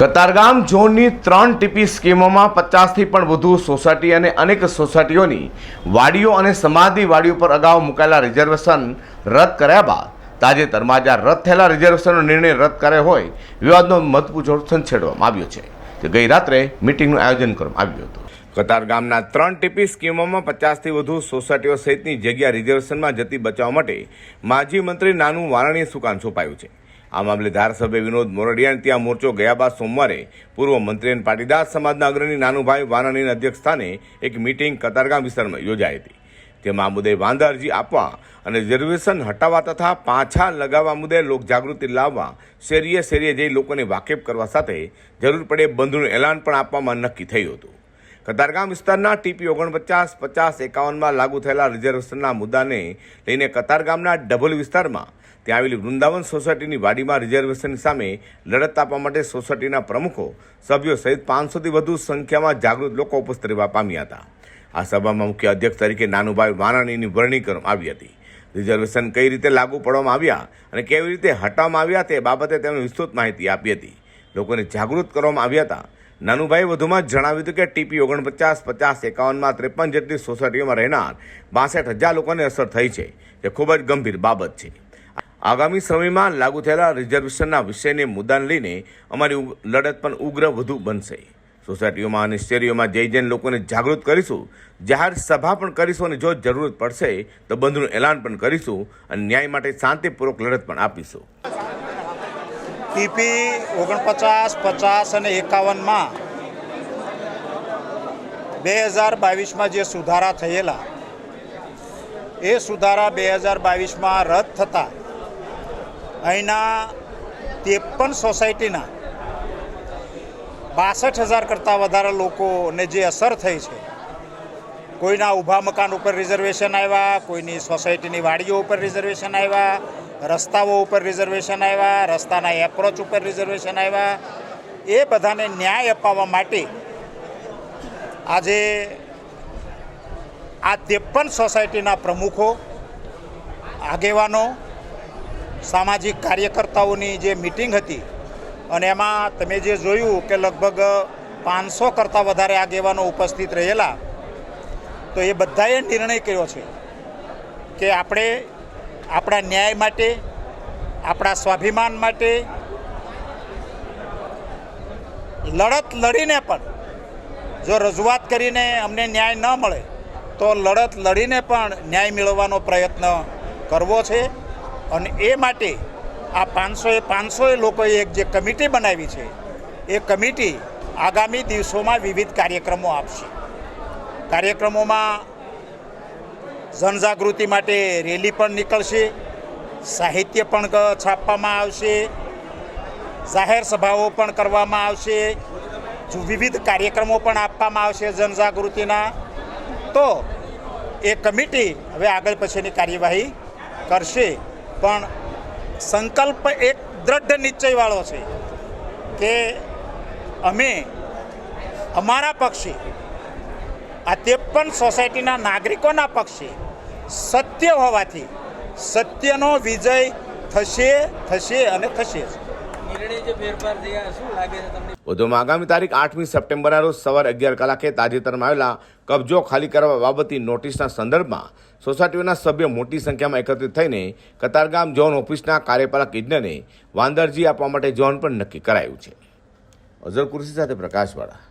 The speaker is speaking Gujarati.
કતારગામ ઝોનની ત્રણ ટીપી સ્કીમોમાં પચાસથી પણ વધુ સોસાયટી અને અનેક સોસાયટીઓની વાડીઓ અને સમાધિ વાડીઓ પર અગાઉ મુકાયેલા રિઝર્વેશન રદ કર્યા બાદ તાજેતરમાં જ રદ થયેલા રિઝર્વેશનનો નિર્ણય રદ કર્યો હોય, વિવાદનો મતપૂછોડ છેડવામાં આવ્યો છે. તે ગઈ રાત્રે મિટિંગનું આયોજન કરવામાં આવ્યું હતું. કતારગામના ત્રણ ટીપી સ્કીમોમાં પચાસથી વધુ સોસાયટીઓ સહિતની જગ્યા રિઝર્વેશનમાં જતી બચાવવા માટે માજી મંત્રી નાનું વારાણીએ સુકાન સોંપાયું છે. આ મામલે ધારાસભ્ય વિનોદ મોરડિયાને ત્યાં મોરચો ગયા બાદ સોમવારે પૂર્વ મંત્રી અને પાટીદાર સમાજના અગ્રણી નાનુભાઈ વારાણીના અધ્યક્ષસ્થાને એક મિટિંગ કતારગામ વિસ્તારમાં યોજાઈ હતી. તેમાં આ મુદ્દે વાંધા અરજી આપવા અને રિઝર્વેશન હટાવવા તથા પાછા લગાવવા મુદ્દે લોકજાગૃતિ લાવવા, શેરીએ શેરીએ જઈ લોકોને વાકેફ કરવા સાથે જરૂર પડે બંધનું એલાન પણ આપવામાં નક્કી થયું હતું. કતારગામ વિસ્તારના ટીપી ઓગણપચાસ, પચાસ, એકાવનમાં લાગુ થયેલા રિઝર્વેશનના મુદ્દાને લઈને કતારગામના ડભોલ વિસ્તારમાં ત્યાં આવેલી વૃંદાવન સોસાયટીની વાડીમાં રિઝર્વેશન સામે લડત આપવા માટે સોસાયટીના પ્રમુખો, સભ્યો સહિત પાંચસોથી વધુ સંખ્યામાં જાગૃત લોકો ઉપસ્થિત રહેવા પામ્યા હતા. આ સભામાં મુખ્ય અધ્યક્ષ તરીકે નાનુભાઈ વાનાણીની વરણી કરવામાં આવી હતી. રિઝર્વેશન કઈ રીતે લાગુ પાડવામાં આવ્યા અને કેવી રીતે હટાવવામાં આવ્યા તે બાબતે તેમણે વિસ્તૃત માહિતી આપી હતી. લોકોને જાગૃત કરવામાં આવ્યા હતા નાનુભાઈ વધુમાં જણાવ્યું હતું કે ટીપી ઓગણપચાસ, પચાસ, એકાવનમાં ત્રેપન જેટલી સોસાયટીઓમાં રહેનાર બાસઠ હજાર લોકોને અસર થઈ છે, જે ખૂબ જ ગંભીર બાબત છે. આગામી સમયમાં લાગુ થયેલા રિઝર્વેશનના વિષયને મુદ્દાને લઈને અમારી લડત પણ ઉગ્ર વધુ બનશે. સોસાયટીઓમાં અને શેરીઓમાં જઈ જઈને લોકોને જાગૃત કરીશું, જાહેર સભા પણ કરીશું અને જો જરૂરત પડશે તો બંધનું એલાન પણ કરીશું અને ન્યાય માટે શાંતિપૂર્વક લડત પણ આપીશું. ટીપી ઓગણપચાસ, પચાસ અને એકાવનમાં બે હજાર બાવીસમાં જે સુધારા થયેલા, એ સુધારા બે હજાર બાવીસમાં રદ થતા અહીંના ત્રેપન સોસાયટીના બાસઠ હજાર કરતાં વધારે લોકોને જે અસર થઈ છે કોઈના ઊભા મકાન ઉપર રિઝર્વેશન આવ્યા, કોઈની સોસાયટીની વાડીઓ ઉપર રિઝર્વેશન આવ્યા, રસ્તાઓ ઉપર રિઝર્વેશન આવ્યા, રસ્તાના એપ્રોચ ઉપર રિઝર્વેશન આવ્યા. એ બધાને ન્યાય અપાવવા માટે આજે આ ત્રેપન સોસાયટીના પ્રમુખો, આગેવાનો, સામાજિક કાર્યકર્તાઓની જે મિટિંગ હતી અને એમાં તમે જે જોયું કે લગભગ પાંચસો કરતાં વધારે આગેવાનો ઉપસ્થિત રહેલા તો એ બધાએ નિર્ણય કર્યો છે કે આપણે આપણા ન્યાય માટે, આપણા સ્વાભિમાન માટે, લડત લડીને પણ, જો રજૂઆત કરીને અમને ન્યાય ન મળે, તો લડત લડીને પણ ન્યાય મેળવવાનો પ્રયત્ન કરવો છે. અને એ માટે આ પાંચસોએ પાંચસોએ લોકોએ એક જે કમિટી બનાવી છે, એ કમિટી આગામી દિવસોમાં વિવિધ કાર્યક્રમો આપશે. કાર્યક્રમોમાં જનજાગૃતિ માટે રેલી પણ નીકળશે, સાહિત્ય પણ છાપવામાં આવશે, જાહેર સભાઓ પણ કરવામાં આવશે વિવિધ કાર્યક્રમો પણ આપવામાં આવશે જનજાગૃતિના, તો એ કમિટી હવે આગળ પછીની કાર્યવાહી કરશે. પણ સંકલ્પ એક દ્રઢ નિશ્ચયવાળો છે કે અમે અમારા પક્ષે આ ત્રેપન સોસાયટીના નાગરિકોના પક્ષે સત્ય હોવાથી સત્યનો વિજય થશે થશે અને થશે જ. નિર્ણય જે ફેરફાર થયા શું લાગે છે તમને? વધુમાં આગામી તારીખ આઠમી સપ્ટેમ્બરના રોજ સવારે અગિયાર કલાકે તાજેતરમાં આવેલા કબજો ખાલી કરવા બાબતની નોટિસના સંદર્ભમાં સોસાયટીઓના સભ્યો મોટી સંખ્યામાં એકત્રિત થઈને કતારગામ ઝોન ઓફિસના કાર્યપાલક ઇજનેરને વાંદરજી આપવા માટે ઝોન પણ નક્કી કરાયું છે. અઝર કુર્સી સાથે પ્રકાશવાળા